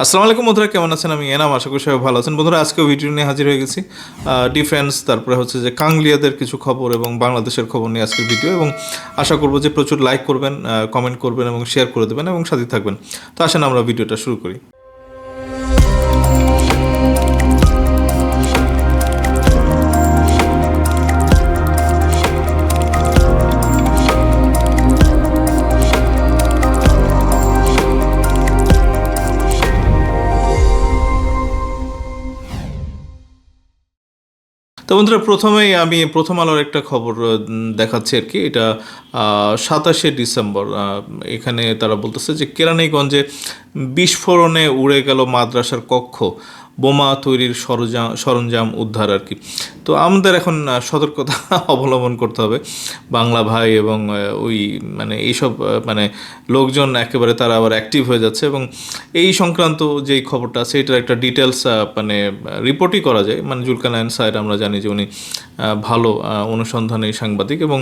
আসসালামু আলাইকুম বন্ধুরা, কেমন আছেন? আমি এনাম, আশা করি সবাই ভালো আছেন। বন্ধুরা, আজকেও ভিডিও নিয়ে হাজির হয়ে গেছি। ডিফেন্স তারপরে হচ্ছে যে কাংলিয়াদের কিছু খবর এবং বাংলাদেশের খবর নিয়ে আজকের ভিডিও এবং আশা করব যে প্রচুর লাইক করবেন কমেন্ট করবেন এবং শেয়ার করে দেবেন এবং সাথে থাকবেন। তো আসেন আমরা ভিডিওটা শুরু করি। তো বন্ধুরা, প্রথমেই আমি প্রথম আলোর একটা খবর দেখাচ্ছি আর কি। এটা সাতাশে ডিসেম্বর এখানে তারা বলতেছে যে কেরানীগঞ্জে বিস্ফোরণে উড়ে গেল মাদ্রাসার কক্ষ। বোমা তৈরির সরঞ্জাম সরঞ্জাম উদ্ধার আর কি। তো আমাদের এখন সতর্কতা অবলম্বন করতে হবে। বাংলা ভাই এবং ওই মানে এইসব মানে লোকজন একেবারে তারা আবার অ্যাক্টিভ হয়ে যাচ্ছে এবং এই সংক্রান্ত যেই খবরটা এটার একটা ডিটেলস মানে রিপোর্টই করা যায়। মানে জুলকানায়ন স্যার আমরা জানি যে উনি ভালো অনুসন্ধানী সাংবাদিক এবং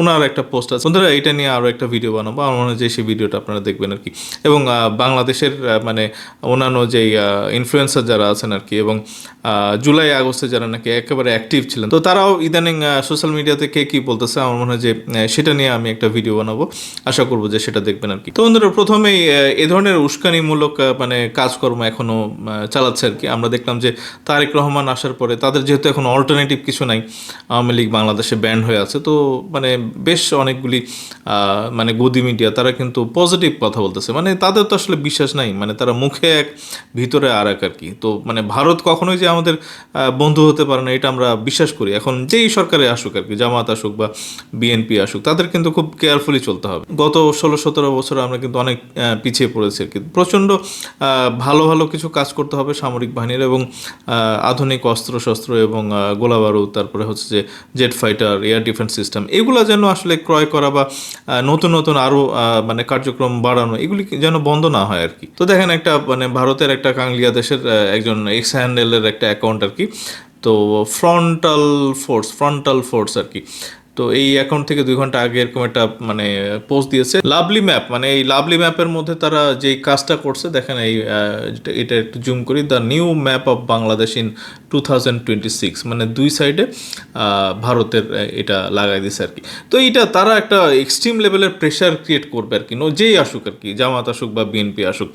ওনার একটা পোস্ট আছে। বন্ধুরা, এটা নিয়ে আরও একটা ভিডিও বানাবো। আমার মনে হয় যে সেই ভিডিওটা আপনারা দেখবেন আর কি। এবং বাংলাদেশের মানে অন্যান্য যেই ইনফ্লুয়েন্সার যারা আছেন আর কি এবং জুলাই, আগস্টে যারা নাকি একেবারে অ্যাক্টিভ ছিলেন, তো তারাও ইদানিং সোশ্যাল মিডিয়াতে কে কী বলতেছে আমার মনে হয় যে সেটা নিয়ে আমি একটা ভিডিও বানাবো। আশা করব যে সেটা দেখবেন আর কি। তো বন্ধুরা, প্রথমেই এ ধরনের উস্কানিমূলক মানে কাজকর্ম এখনও চালাচ্ছে আর কি। আমরা দেখলাম যে তারেক রহমান আসার পরে তাদের যেহেতু এখন অল্টারনেটিভ কিছু নাই, আওয়ামী লীগ বাংলাদেশে ব্যান্ড হয়ে আছে, তো মানে বেশ অনেকগুলি মানে গদি মিডিয়া তারা কিন্তু পজিটিভ কথা বলতেছে। মানে তাদের তো আসলে বিশ্বাস নাই মানে তারা মুখে এক, ভিতরে আর এক আর কি। তো মানে ভারত কখনোই যে আমাদের বন্ধু হতে পারে না এটা আমরা বিশ্বাস করি। এখন যেই সরকারে আসুক আর কি জামাত আসুক বা বিএনপি আসুক তাদের কিন্তু খুব কেয়ারফুলি চলতে হবে। গত ষোলো সতেরো বছর আমরা কিন্তু অনেক পিছিয়ে পড়েছি আর কি। প্রচণ্ড ভালো ভালো কিছু কাজ করতে হবে সামরিক বাহিনীর এবং আধুনিক অস্ত্র শস্ত্র এবং আহ, গোলা বারুদ তারপরে হচ্ছে যে jet fighter air defence system এগুলো যেন আসলে ক্রয় করা বা নতুন নতুন আরও মানে কার্যক্রম বাড়ানো এগুলি যেন বন্ধ না হয় আর কি। তো দেখেন একটা মানে ভারতের একটা কাংলিয়া দেশের একজন এক্স হ্যান্ডেলের একটা অ্যাকাউন্ট আর কি। তো ফ্রন্টাল ফোর্স ফ্রন্টাল ফোর্স আর কি। তো এই অ্যাকাউন্ট থেকে দুই ঘণ্টা আগে এরকম একটা মানে পোস্ট দিয়েছে। লাভলি ম্যাপ মানে এই লাভলি ম্যাপের মধ্যে তারা যেই কাজটা করছে, দেখেন এই এটা একটু জুম করি the new map of Bangladesh in two মানে দুই সাইডে ভারতের এটা লাগাই দিছে আর কি। তো এইটা তারা একটা এক্সট্রিম লেভেলের প্রেশার ক্রিয়েট করবে আর কি, নো, যেই আসুক আর কি, জামাত আসুক বা বিএনপি আসুক।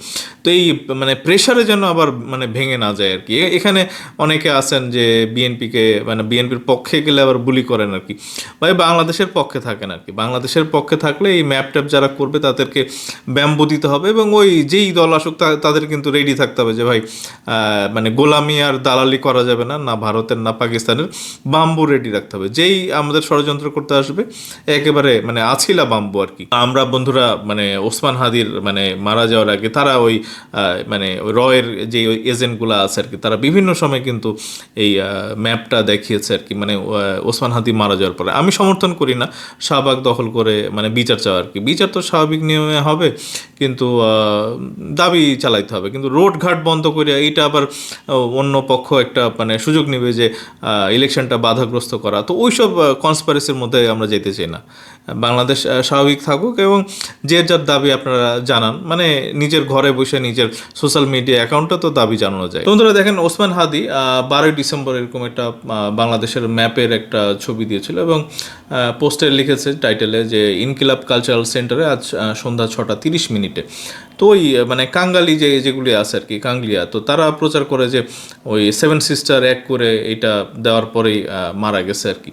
তো এই মানে প্রেশারে যেন আবার মানে ভেঙে না যায় আর কি। এখানে অনেকে আছেন যে বিএনপিকে মানে বিএনপির পক্ষে গেলে আবার বুলি করেন আর কি। ভাই, বাংলাদেশের পক্ষে থাকেন আর কি। বাংলাদেশের পক্ষে থাকলে এই ম্যাপ ট্যাপ যারা করবে, তাদেরকে ব্যাম্বো দিতে হবে এবং ওই যেই দল আসুক তাদের কিন্তু রেডি থাকতে হবে যে ভাই মানে গোলামি আর দালালি করা যাবে না না ভারতের, না পাকিস্তানের, বাম্বু রেডি রাখতে হবে। যেই আমাদের ষড়যন্ত্র করতে আসবে, একেবারে মানে আছিলা বাম্বু আর কি। আমরা বন্ধুরা মানে ওসমান হাদির মানে মারা যাওয়ার আগে তারা ওই মানে রয়ের যে ওই এজেন্টগুলো আছে আর কি, তারা বিভিন্ন সময় কিন্তু এই ম্যাপটা দেখিয়েছে আর কি মানে ওসমান হাদি মারা যাওয়ার পরে। আমি সমর্থন করি না, শাহবাগ দখল করে মানে বিচার চাওয়া আর কি। বিচার তো স্বাভাবিক নিয়মে হবে, কিন্তু দাবি চালাইতে হবে। কিন্তু রোড ঘাট বন্ধ করে এইটা আবার অন্য পক্ষ একটা মানে সুযোগ নেবে যে ইলেকশনটা বাধাগ্রস্ত করা। তো ওইসব কনসপারেসির মধ্যে আমরা যেতে চাই না। বাংলাদেশ স্বাভাবিক থাকুক এবং যে যার দাবি আপনারা জানান মানে নিজের ঘরে বসে নিজের সোশ্যাল মিডিয়া অ্যাকাউন্টে তো দাবি জানানো যায়। বন্ধুরা দেখেন, ওসমান হাদি বারোই ডিসেম্বর এরকম একটা বাংলাদেশের ম্যাপের একটা ছবি দিয়েছিল এবং পোস্টে লিখেছে টাইটেলে যে, ইনকিলাব কালচারাল সেন্টারে আজ সন্ধ্যা ছটা তিরিশ মিনিটে। তো ওই মানে কাঙ্গালি যে, যেগুলি আছে আর কি কাংলিয়া তো তারা প্রচার করে যে, ওই সেভেন সিস্টার এক করে এটা দেওয়ার পরেই মারা গেছে আর কি।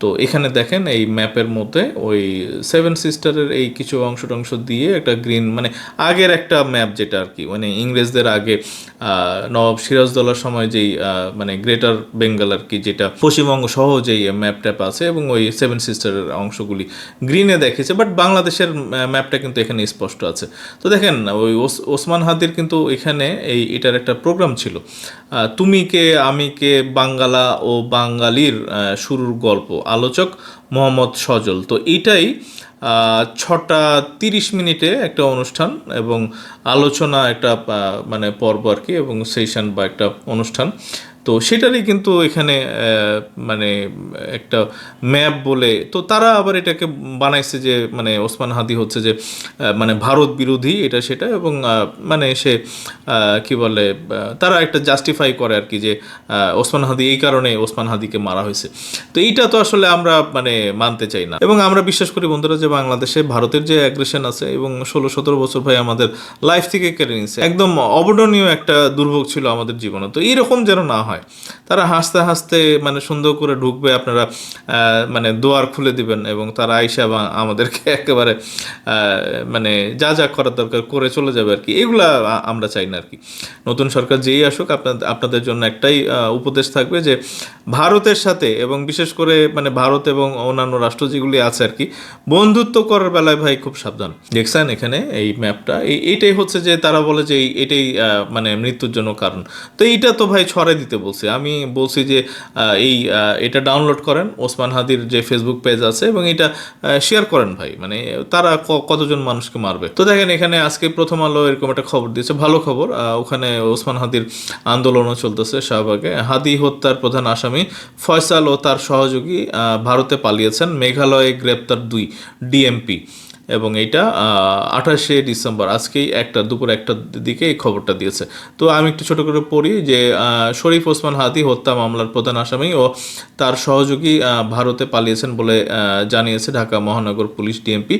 তো এখানে দেখেন এই ম্যাপের মধ্যে ওই সেভেন সিস্টারের এই কিছু অংশ টংশ দিয়ে একটা গ্রিন মানে আগের একটা ম্যাপ যেটা আর কি মানে ইংরেজদের আগে নবাব সিরাজদৌলার সময় যেই মানে গ্রেটার বেঙ্গল আর কি যেটা পশ্চিমবঙ্গ সহ যেই ম্যাপ ট্যাপ আছে এবং ওই সেভেন সিস্টারের অংশগুলি গ্রিনে দেখেছে বাট বাংলাদেশের ম্যাপটা কিন্তু এখানে স্পষ্ট আছে। তো দেখেন ওই ওস- ওসমান হাদির কিন্তু এখানে এই, এটার একটা প্রোগ্রাম ছিল। তুমি কে, আমি কে, বাঙ্গালা ও বাঙালির শুরুর গল্প। আলোচক মোহাম্মদ সজল। তো এইটাই ছটা তিরিশ মিনিটে একটা অনুষ্ঠান এবং আলোচনা একটা মানে পর্ব আর কি এবং সেশন বা একটা অনুষ্ঠান। তো সেটারই কিন্তু এখানে মানে একটা ম্যাপ বলে, তো তারা আবার এটাকে বানাইছে যে মানে ওসমান হাদি হচ্ছে যে মানে ভারত বিরোধী, এটা সেটা, এবং মানে সে কি বলে তারা একটা জাস্টিফাই করে আর কি যে ওসমান হাদি এই কারণে ওসমান হাদিকে মারা হয়েছে। তো এইটা তো আসলে আমরা মানে মানতে চাই না। এবং আমরা বিশ্বাস করি বন্ধুরা যে, বাংলাদেশে ভারতের যে অ্যাগ্রেশন আছে, এবং ষোলো সতেরো বছর ভাই আমাদের লাইফ থেকে কেড়ে নিছে একদম অবর্ণনীয় একটা দুর্ভোগ ছিল আমাদের জীবনে। তো এইরকম যেন না হয়। তারা হাসতে হাসতে মানে সুন্দর করে ঢুকবে, আপনারা মানে দোয়ার খুলে দিবেন এবং তারা আইসা বা আমাদেরকে একেবারে মানে যা যা করার দরকার করে চলে যাবে আর কি। এগুলা আমরা চাই না আর কি। নতুন সরকার যেই আসুক আপনাদের আপনাদের জন্য একটাই উপদেশ থাকবে যে ভারতের সাথে এবং বিশেষ করে মানে ভারত এবং অন্যান্য রাষ্ট্র যেগুলি আছে আর কি, বন্ধুত্ব করার বেলায় ভাই খুব সাবধান। দেখছেন এখানে এই ম্যাপটা? এই এইটাই হচ্ছে যে তারা বলে যে এটাই মানে মৃত্যুর জন্য কারণ। তো এইটা তো ভাই ছড়াই দিতে বলছে। আমি বলছি যে এই এটা ডাউনলোড করেন, ওসমান হাদির যে ফেসবুক পেজ আছে এবং এটা শেয়ার করেন ভাই। মানে তারা কতজন মানুষকে মারবে? তো দেখেন এখানে আজকে প্রথম আলো এরকম একটা খবর দিয়েছে, ভালো খবর। ওখানে ওসমান হাদির আন্দোলনও চলতেছে শাহবাগে। হাদি হত্যার প্রধান আসামি ফয়সাল ও তার সহযোগী ভারতে পালিয়েছেন। মেঘালয়ে গ্রেপ্তার দুই ডিএমপি। এবং এইটা আঠাশে ডিসেম্বর। আজকেই একটা, দুপুর একটার দিকে এই খবরটা দিয়েছে। তো আমি একটু ছোট করে পড়ি যে শরীফ ওসমান হাদি হত্যা মামলার প্রধান আসামি ও তার সহযোগী ভারতে পালিয়েছেন বলে জানিয়েছে ঢাকা মহানগর পুলিশ ডিএমপি।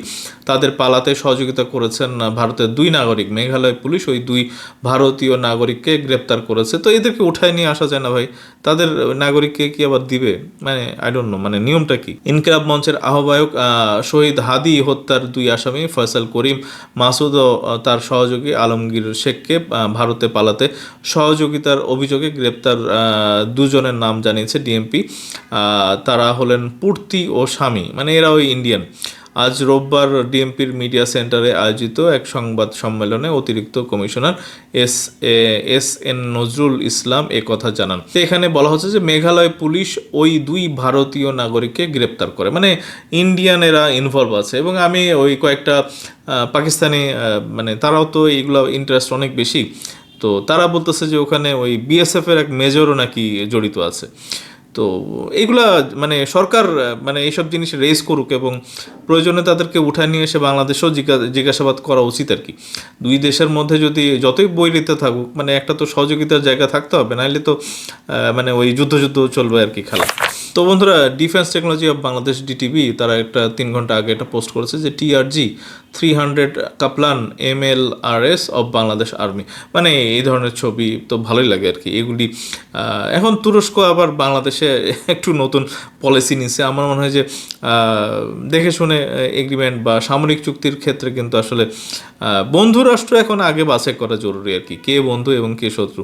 তাদের পালাতে সহযোগিতা করেছেন ভারতের দুই নাগরিক। মেঘালয় পুলিশ ওই দুই ভারতীয় নাগরিককে গ্রেপ্তার করেছে। তো এদেরকে উঠায় নিয়ে আসা যায় না ভাই। তাদের নাগরিককে কি আবার দিবে? মানে আই ডোন্ট নো মানে নিয়মটা কি? ইনকিলাব মঞ্চের আহ্বায়ক শহীদ হাদি হত্যার দুই আসামি ফয়সাল করিম মাসুদ ও তার সহযোগী আলমগীর শেখকে ভারতে পালাতে সহযোগিতার অভিযোগে গ্রেপ্তার দুজনের নাম জানিয়েছে ডিএমপি। তারা হলেন পূর্তি ও স্বামী। মানে এরা ওই ইন্ডিয়ান। আজ রোববার ডিএমপির মিডিয়া সেন্টারে আয়োজিত এক সংবাদ সম্মেলনে অতিরিক্ত commissioner S S N Nazrul Islam এ কথা জানান। এখানে বলা হচ্ছে যে মেঘালয় পুলিশ ওই দুই ভারতীয় নাগরিককে গ্রেপ্তার করে। মানে ইন্ডিয়ানেরা ইনভলভ আছে এবং আমি ওই কয়েকটা পাকিস্তানি মানে তারাও তো এইগুলো ইন্টারেস্ট অনেক বেশি। তো তারা বলতেছে যে ওখানে ওই বিএসএফ এর এক মেজরও নাকি জড়িত আছে। তো এইগুলা মানে সরকার মানে এইসব জিনিস রেজ করুক এবং প্রয়োজনে তাদেরকে উঠায় নিয়ে এসে বাংলাদেশেও জিজ্ঞা- জিজ্ঞাসাবাদ করা উচিত আর কি। দুই দেশের মধ্যে যদি যতই বৈরিতে থাকুক মানে একটা তো সহযোগিতার জায়গা থাকতে হবে নাহলে তো মানে ওই যুদ্ধ যুদ্ধ চলবে আর কি খেলা। তো বন্ধুরা defence technology of Bangladesh DTV তারা একটা তিন ঘণ্টা আগে একটা পোস্ট করেছে যে TRG three hundred Kaplan M L R S of Bangladesh army মানে এই ধরনের ছবি তো ভালোই লাগে আর কি, এগুলি এখন তুরস্ক আবার বাংলাদেশে একটু নতুন পলিসি নিছে। আমার মনে হয় যে দেখে শুনে এগ্রিমেন্ট বা সামরিক চুক্তির ক্ষেত্রে কিন্তু আসলে বন্ধু রাষ্ট্র এখন আগে বাছাই করা জরুরি আর কি, কে বন্ধু এবং কে শত্রু।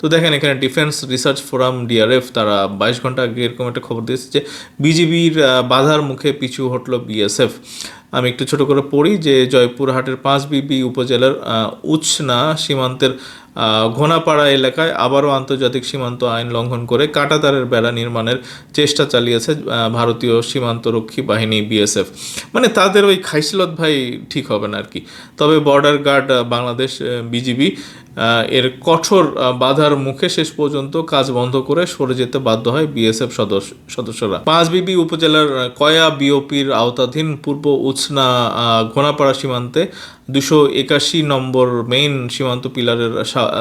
তো দেখেন এখানে ডিফেন্স রিসার্চ ফোরাম ডিআরএফ তারা বাইশ ঘণ্টা আগে এরকম একটা খবর দিয়েছে যে, বিজিবির বাধার মুখে পিছু হটলো বিএসএফ আমি একটু ছোট করে পড়ি যে জয়পুরহাটের পাঁচ বিবি উপজেলার উচ্ছনা সীমান্তের ঘোনাপাড়া এলাকায় আবারও আন্তর্জাতিক সীমান্ত আইন লঙ্ঘন করে কাঁটাতারের বেড়া নির্মাণের চেষ্টা চালিয়েছে ভারতীয় সীমান্তরক্ষী বাহিনী বিএসএফ। মানে তাদের ওই খাইসলত ভাই ঠিক হবে না আর কি তবে বর্ডার গার্ড বাংলাদেশ বিজিবি এর কঠোর বাধার মুখে শেষ পর্যন্ত কাজ বন্ধ করে সরে যেতে বাধ্য হয় বিএসএফ সদস্য সদস্যরা। পাঁচ বিবি উপজেলার কয়া বিওপির আওতাধীন পূর্ব উচনা ঘোনাপাড়া সীমান্তে দুশো একাশি নম্বর মেইন সীমান্ত পিলারের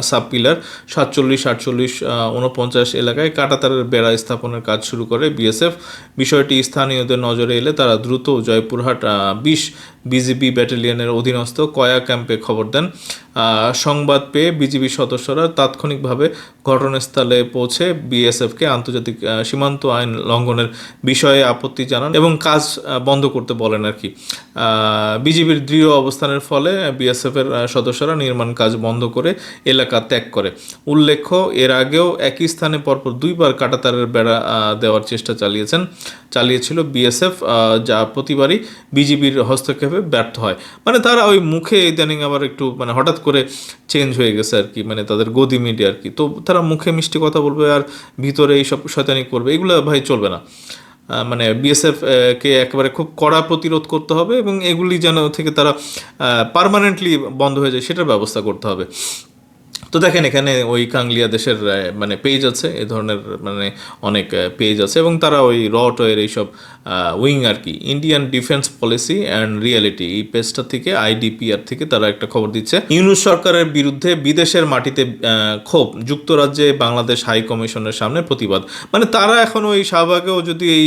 সাব পিলার সাতচল্লিশ, আটচল্লিশ উনপঞ্চাশ এলাকায় কাটাতারের বেড়া স্থাপনের কাজ শুরু করে বিএসএফ। বিষয়টি স্থানীয়দের নজরে এলে তারা দ্রুত জয়পুরহাট বিশ বিজিবি ব্যাটালিয়নের অধীনস্থ কয়া ক্যাম্পে খবর দেন। সংবাদ পেয়ে বিজিবি সদস্যরা তাৎক্ষণিকভাবে ঘটনাস্থলে পৌঁছে বিএসএফকে আন্তর্জাতিক সীমান্ত আইন লঙ্ঘনের বিষয়ে আপত্তি জানান এবং কাজ বন্ধ করতে বলেন আর কি। বিজিবির দৃঢ় অবস্থানের ফলে বিএসএফের সদস্যরা নির্মাণ কাজ বন্ধ করে এলাকা ত্যাগ করে। উল্লেখ্য, এর আগেও একই স্থানে পরপর দুইবার কাটাতারের বেড়া দেওয়ার চেষ্টা চালিয়েছেন, চালিয়েছিল বিএসএফ যা প্রতিবারই বিজিবির হস্তক্ষেপে ব্যর্থ হয়। মানে তারা ওই মুখে ইদানিং আবার একটু মানে হঠাৎ করে চেঞ্জ হয়ে গেছে আর কি মানে তাদের গদি মিডিয়া আর কি। তো তারা মুখে মিষ্টি কথা বলবে আর ভিতরে এইসব শয়তানি করবে, এগুলো ভাই চলবে না। মানে বিএসএফ কে একেবারে খুব কড়া প্রতিরোধ করতে হবে এবং এগুলি যেন থেকে তারা পারমানেন্টলি বন্ধ হয়ে যায়, সেটার ব্যবস্থা করতে হবে। তো দেখেন, এখানে ওই কাংলিয়া দেশের মানে পেজ আছে, এ ধরনের মানে অনেক পেজ আছে এবং তারা ওই রটয়ের এইসব উইং আর কি। Indian defence policy and reality এই পেজটা থেকে আইডিপিআর থেকে তারা একটা খবর দিচ্ছে। ইউনুস সরকারের বিরুদ্ধে বিদেশের মাটিতে ক্ষোভ, যুক্তরাজ্যে বাংলাদেশ হাই কমিশনের সামনে প্রতিবাদ। মানে তারা এখন ওই শাহবাগেও যদি এই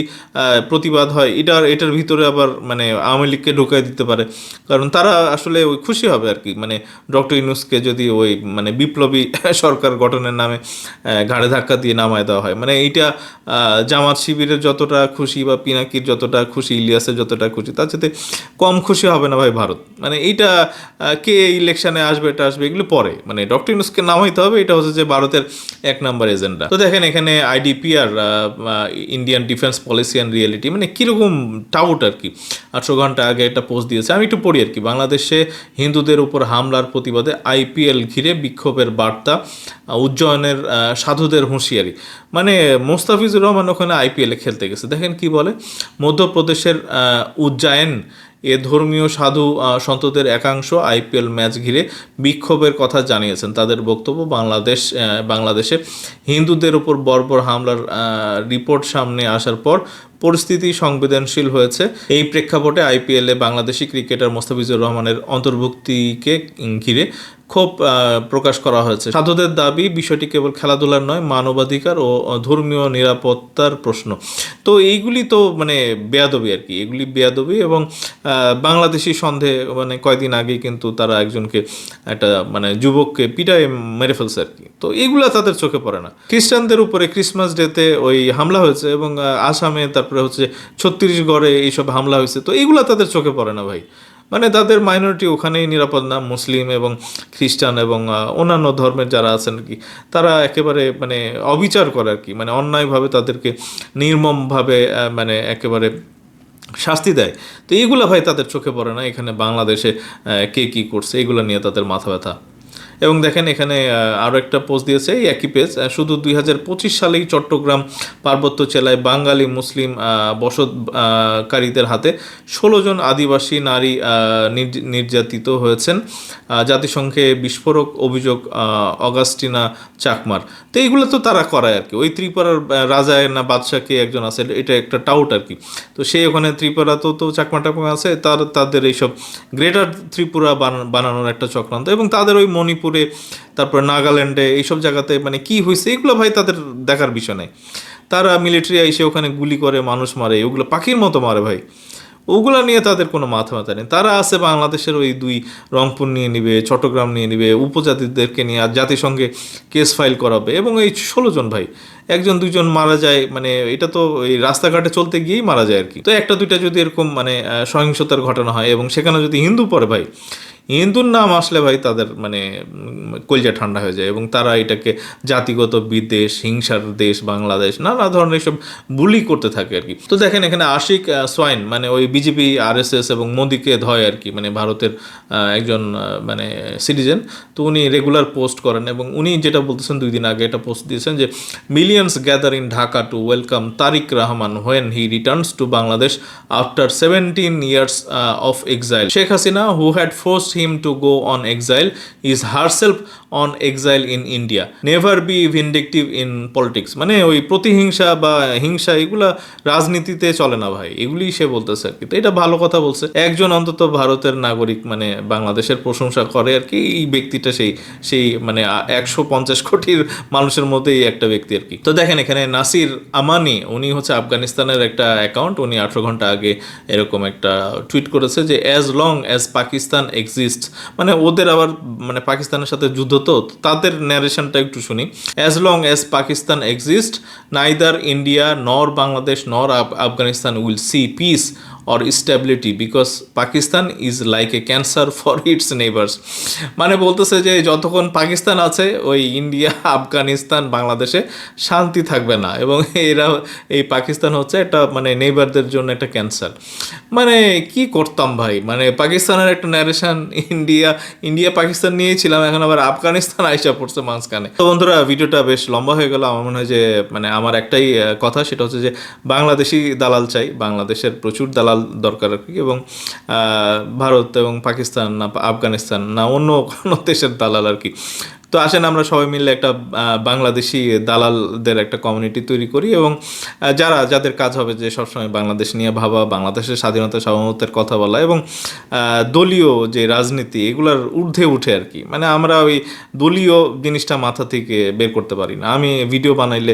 প্রতিবাদ হয়, এটার এটার ভিতরে আবার মানে আওয়ামী লীগকে ঢুকাই দিতে পারে। কারণ তারা আসলে ওই খুশি হবে আর কি। মানে ডক্টর ইউনুসকে যদি ওই মানে বিপ্লবী সরকার গঠনের নামে ঘাড়ে ধাক্কা দিয়ে নামায় দেওয়া হয়। মানে এইটা জামাত শিবিরের যতটা খুশি বা পিনাকির যতটা খুশি, ইলিয়াসের যতটা খুশি, তার সাথে কম খুশি হবে না ভাই ভারত। মানে এইটা কে ইলেকশনে আসবে, এটা আসবে, এগুলো পরে। মানে ডক্টর ইউনুসকে নামাইতে হবে, এটা হচ্ছে যে ভারতের এক নম্বর এজেন্ডা। তো দেখেন এখানে IDPR Indian defence policy and reality মানে কীরকম টাউট আর কি। আটশো ঘণ্টা আগে একটা পোস্ট দিয়েছে, আমি একটু পড়ি আর কি। বাংলাদেশে হিন্দুদের উপর হামলার প্রতিবাদে আইপিএল ঘিরে বিক্ষোভের বার্তা উজ্জয়নের সাধুদের হুঁশিয়ারি। মানে মোস্তাফিজুর রহমান ওখানে আইপিএলে খেলতে গেছে। দেখেন কি বলে? মধ্যপ্রদেশের উজ্জয়ন, এ ধর্মীয় সাধু সন্তদের একাংশ আইপিএল ম্যাচ ঘিরে বিক্ষোভের কথা জানিয়েছেন। তাদের বক্তব্য, বাংলাদেশ বাংলাদেশে হিন্দুদের উপর বর্বর হামলার রিপোর্ট সামনে আসার পর পরিস্থিতি সংবেদনশীল হয়েছে। এই প্রেক্ষাপটে আইপিএলে বাংলাদেশি ক্রিকেটার মোস্তাফিজুর রহমানের অন্তর্ভুক্তিকে ঘিরে ক্ষোভ প্রকাশ করা হয়েছে। সাধুদের দাবি, বিষয়টি কেবল খেলাধুলার নয়, মানবাধিকার ও ধর্মীয় নিরাপত্তার প্রশ্ন। তো এইগুলি তো মানে বেয়াদবি আর কি, এগুলি বেয়াদবি এবং বাংলাদেশি সন্ধে মানে কয়দিন আগেই কিন্তু তারা একজনকে, একটা মানে যুবককে পিটায় মেরে ফেলছে আর কি। তো এইগুলা তাদের চোখে পড়ে না। খ্রিস্টানদের উপরে ক্রিসমাস ডেতে ওই হামলা হয়েছে এবং আসামে তারপরে হচ্ছে ছত্তিশগড়ে এইসব হামলা হয়েছে। তো এইগুলা তাদের চোখে পড়ে না ভাই। মানে তাদের মাইনরিটি ওখানেই নিরাপদ না, মুসলিম এবং খ্রিস্টান এবং অন্যান্য ধর্মের যারা আছেন কি, তারা একেবারে মানে অবিচার করে আর কি মানে অন্যায়ভাবে তাদেরকে নির্মমভাবে মানে একেবারে শাস্তি দেয়। তো এইগুলো ভাই তাদের চোখে পড়ে না, এখানে বাংলাদেশে কে কী করছে, এগুলো নিয়ে তাদের মাথা ব্যথা। এবং দেখেন এখানে আরও একটা পোস্ট দিয়েছে, এই একই পেজ শুধু দুই হাজার পঁচিশ সালেই চট্টগ্রাম পার্বত্য জেলায় বাঙালি মুসলিম বসতকারীদের হাতে ষোলো জন আদিবাসী নারী নির্যাতিত হয়েছেন জাতিসংঘে বিস্ফোরক অভিযোগ অগাস্টিনা চাকমার। তো এইগুলো তো তারা করায় আর কি ওই ত্রিপুরার রাজায় না বাদশাকে একজন আছে, এটা একটা টাউট আর কি তো সেই ওখানে ত্রিপুরা তো তো চাকমা টাকমা আছে, তার, তাদের এইসব গ্রেটার ত্রিপুরা বানা- বানানোর একটা চক্রান্ত এবং তাদের ওই মণিপুরে তারপর নাগাল্যান্ডে, এইসব জায়গাতে মানে কি হয়েছে এগুলো ভাই তাদের দেখার বিষয় নেই। তারা মিলিটারি এসে ওখানে গুলি করে, মানুষ মারে, ওগুলো পাখির মতো মারে ভাই। ওগুলো নিয়ে তাদের কোনো মাথা ব্যথা নেই। তারা আছে বাংলাদেশের ওই দুই, রংপুর নিয়ে নিবে, চট্টগ্রাম নিয়ে নিবে, উপজাতিদেরকে নিয়ে আর জাতিসংঘে কেস ফাইল করাবে। এবং এই ষোলো জন ভাই, একজন, দুইজন মারা যায় মানে এটা তো এই রাস্তাঘাটে চলতে গিয়েই মারা যায় আর কি। তো একটা, দুইটা যদি এরকম মানে সহিংসতার ঘটনা হয় এবং সেখানে যদি হিন্দু পড়ে ভাই হিন্দুর নাম আসলে ভাই তাদের মানে কলজা ঠান্ডা হয়ে যায় এবং তারা এটাকে জাতিগত বিদ্বেষ, হিংসার দেশ, বাংলাদেশ, নানা ধরনের সব বুলি করতে থাকে আর কি। তো দেখেন এখানে আশিক সোয়াইন মানে ওই বিজেপি, আরএসএস এবং মোদিকে ধয় আর কি মানে ভারতের একজন মানে সিটিজেন। তো উনি রেগুলার পোস্ট করেন এবং উনি যেটা বলতেছেন দুই দিন আগে, এটা পোস্ট দিয়েছেন যে millions gather in Dhaka to welcome Tarique Rahman when he returns to Bangladesh after seventeen years of exile Sheikh Hasina who had forced him to go on exile is herself on exile in India never be vindictive in politics মানে ওই প্রতিহিংসা বা হিংসা এগুলা রাজনীতিতে চলে না ভাই। এগুলি সে বলতেছে আর কি। তো এটা ভালো কথা বলছে। একজন অন্তত ভারতের নাগরিক মানে বাংলাদেশের প্রশংসা করে আর কি। এই ব্যক্তিটা সেই সেই মানে একশো পঞ্চাশ কোটির মানুষের মধ্যেই একটা ব্যক্তি আর কি। তো দেখেন এখানে নাসির আমানি, উনি হচ্ছে আফগানিস্তানের একটা অ্যাকাউন্ট উনি আঠারো ঘণ্টা আগে এরকম একটা টুইট করেছে যে as long as Pakistan exist মানে ওদের আবার মানে পাকিস্তানের সাথে যুদ্ধ তো তাদের ন্যারেশনটা একটু শুনি। As long as Pakistan exist neither India nor Bangladesh nor Afghanistan will see peace or stability because Pakistan is like a cancer for its neighbours মানে বলতেছে যে যতক্ষণ পাকিস্তান আছে, ওই ইন্ডিয়া, আফগানিস্তান, বাংলাদেশে শান্তি থাকবে না। এবং এরা, এই পাকিস্তান হচ্ছে একটা মানে নেইবারদের জন্য একটা ক্যান্সার মানে কি করতাম ভাই? মানে পাকিস্তানের একটা ন্যারেশন ইন্ডিয়া ইন্ডিয়া পাকিস্তান নিয়েছিলাম এখন আবার আফগানিস্তান আইসা পড়ছে মাঝখানে। তো বন্ধুরা, ভিডিওটা বেশ লম্বা হয়ে গেল। আমার মনে হয় যে মানে আমার একটাই কথা, সেটা হচ্ছে যে বাংলাদেশি দালাল চাই। বাংলাদেশের প্রচুর দালাল দরকার আর কি এবং ভারত এবং পাকিস্তান না, আফগানিস্তান না অন্য কোনো দেশের দালাল আর কি। তো আসেন, আমরা সবাই মিলে একটা বাংলাদেশি দালালদের একটা কমিউনিটি তৈরি করি এবং যারা, যাদের কাজ হবে যে সবসময় বাংলাদেশ নিয়ে ভাবা, বাংলাদেশের স্বাধীনতা সার্বভৌমত্বের কথা বলা এবং দলীয় যে রাজনীতি, এগুলার ঊর্ধ্বে উঠে আর কি। মানে আমরা ওই দলীয় জিনিসটা মাথা থেকে বের করতে পারি না। আমি ভিডিও বানাইলে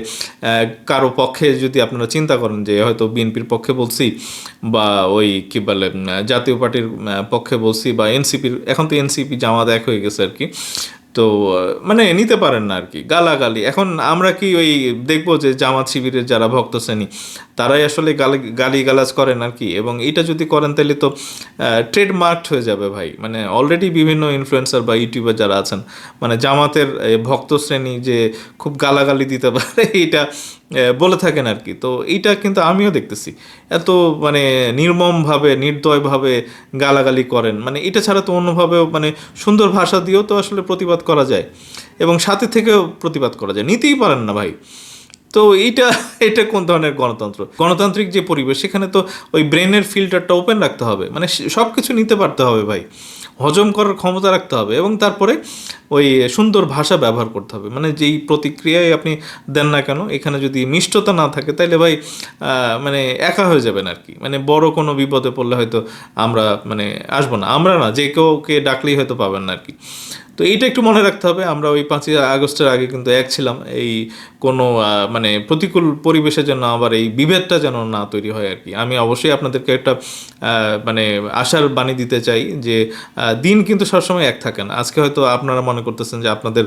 কারও পক্ষে যদি আপনারা চিন্তা করেন যে হয়তো বিএনপির পক্ষে বলছি বা ওই কি বলে জাতীয় পার্টির পক্ষে বলছি বা এনসিপির, এখন তো এনসিপি জামাত এক হয়ে গেছে আর কি। তো মানে নিতে পারেন না আর কি গালাগালি। এখন আমরা কি ওই দেখব যে জামাত শিবিরের যারা ভক্ত শ্রেণি, তারাই আসলে গালি গালি গালাজ করেন আর কি এবং এটা যদি করেন তাহলে তো ট্রেডমার্ক হয়ে যাবে ভাই। মানে অলরেডি বিভিন্ন ইনফ্লুয়েন্সার বা ইউটিউবার যারা আছেন মানে জামাতের ভক্ত শ্রেণি যে খুব গালাগালি দিতে পারে, এটা বলে থাকেন আর কি তো এইটা কিন্তু আমিও দেখতেছি। এত মানে নির্মমভাবে, নির্দয়ভাবে গালাগালি করেন। মানে এটা ছাড়া তো অন্যভাবেও মানে সুন্দর ভাষা দিয়েও তো আসলে প্রতিবাদ করা যায় এবং সাথে থেকেও প্রতিবাদ করা যায়। নিতেই পারেন না ভাই। তো এইটা, এটা কোন ধরনের গণতন্ত্র? গণতান্ত্রিক যে পরিবেশ, সেখানে তো ওই ব্রেনের ফিল্টারটা ওপেন রাখতে হবে। মানে সব কিছু নিতে পারতে হবে ভাই। হজম করার ক্ষমতা রাখতে হবে এবং তারপরে ওই সুন্দর ভাষা ব্যবহার করতে হবে। মানে যেই প্রতিক্রিয়ায় আপনি দেন না কেন, এখানে যদি মিষ্টতা না থাকে, তাইলে ভাই মানে একা হয়ে যাবেন আর কি। মানে বড় কোনো বিপদে পড়লে হয়তো আমরা মানে আসব না। আমরা না, যে কেউ কে ডাকলেই হয়তো পাবেন না আর কি। তো এইটা একটু মনে রাখতে হবে, আমরা ওই পাঁচই আগস্টের আগে কিন্তু এক ছিলাম, এই কোনো মানে প্রতিকূল পরিবেশের জন্য আবার এই বিভেদটা যেন না তৈরি হয় আর কি। আমি অবশ্যই আপনাদেরকে একটা মানে আশার বাণী দিতে চাই যে দিন কিন্তু সবসময় এক থাকে না। আজকে হয়তো আপনারা মনে করতেছেন যে আপনাদের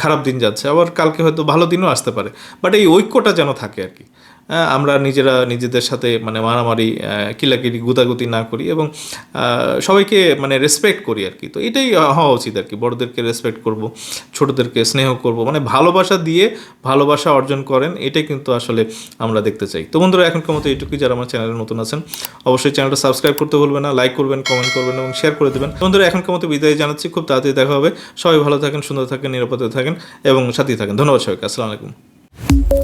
খারাপ দিন যাচ্ছে, আবার কালকে হয়তো ভালো দিনও আসতে পারে, বাট এই ঐক্যটা যেন থাকে আর কি। আমরা নিজেরা নিজেদের সাথে মানে মারামারি কিলাকিলি গুতাগুতি না করি এবং সবাইকে মানে রেসপেক্ট করি আর কি। তো এটাই হওয়া উচিত আর কি। বড়দেরকে রেসপেক্ট করব, ছোটদেরকে স্নেহ করব। মানে ভালোবাসা দিয়ে ভালোবাসা অর্জন করেন, এটাই কিন্তু আসলে আমরা দেখতে চাই। তো বন্ধুরা, এখনকার মতো এইটুকুই। যারা আমার চ্যানেলে নতুন আছেন, অবশ্যই চ্যানেলটা সাবস্ক্রাইব করতে ভুলবেন না লাইক করবেন কমেন্ট করবেন এবং শেয়ার করে দেবেন। বন্ধুরা, এখনকার মতো বিদায় জানাচ্ছি। খুব তাড়াতাড়ি দেখা হবে। সবাই ভালো থাকেন, সুন্দর থাকেন, নিরাপদে থাকেন এবং সাথেই থাকেন। ধন্যবাদ সবাইকে। আসসালামু আলাইকুম।